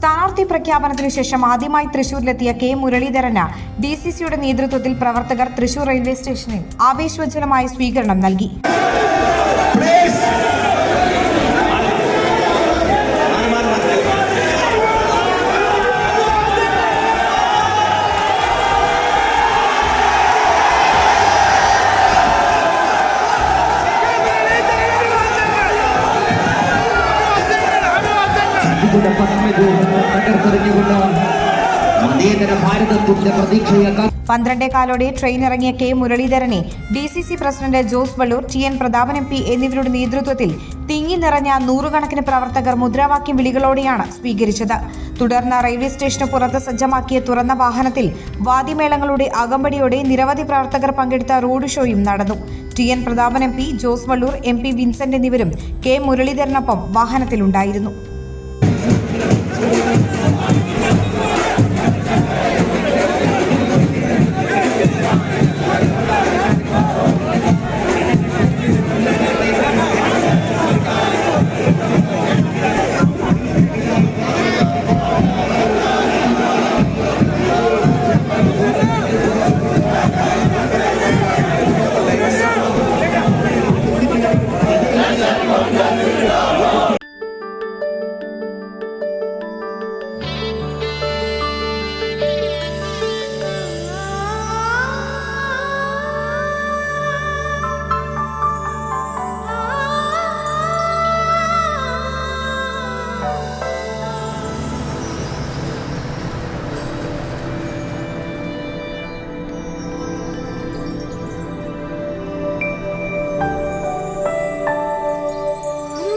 സ്ഥാനാർത്ഥി പ്രഖ്യാപനത്തിനു ശേഷം ആദ്യമായി തൃശൂരിലെത്തിയ കെ മുരളീധരന് ഡി സി സിയുടെ നേതൃത്വത്തിൽ പ്രവർത്തകർ തൃശൂർ റെയിൽവേ സ്റ്റേഷനിൽ ആവേശോജ്വലമായ സ്വീകരണം നൽകി. തകർത്തെറിഞ്ഞുകൊണ്ട് മതേതര ഭാരതത്തിന്റെ ട്രെയിൻ ഇറങ്ങിയ കെ മുരളീധരനെ D C C president Jose Valloor T N Prathapan M P എന്നിവരുടെ നേതൃത്വത്തിൽ തിങ്ങി നിറഞ്ഞ നൂറുകണക്കിന് പ്രവർത്തകർ മുദ്രാവാക്യം വിളികളോടെയാണ് സ്വീകരിച്ചത്. തുടർന്ന് റെയിൽവേ സ്റ്റേഷന് പുറത്ത് സജ്ജമാക്കിയ തുറന്ന വാഹനത്തിൽ വാദിമേളങ്ങളുടെ അകമ്പടിയോടെ നിരവധി പ്രവർത്തകർ പങ്കെടുത്ത റോഡ് ഷോയും നടന്നു. T N Prathapan M P Jose Valloor M P Vincent എന്നിവരും കെ മുരളീധരനൊപ്പം വാഹനത്തിലുണ്ടായിരുന്നു.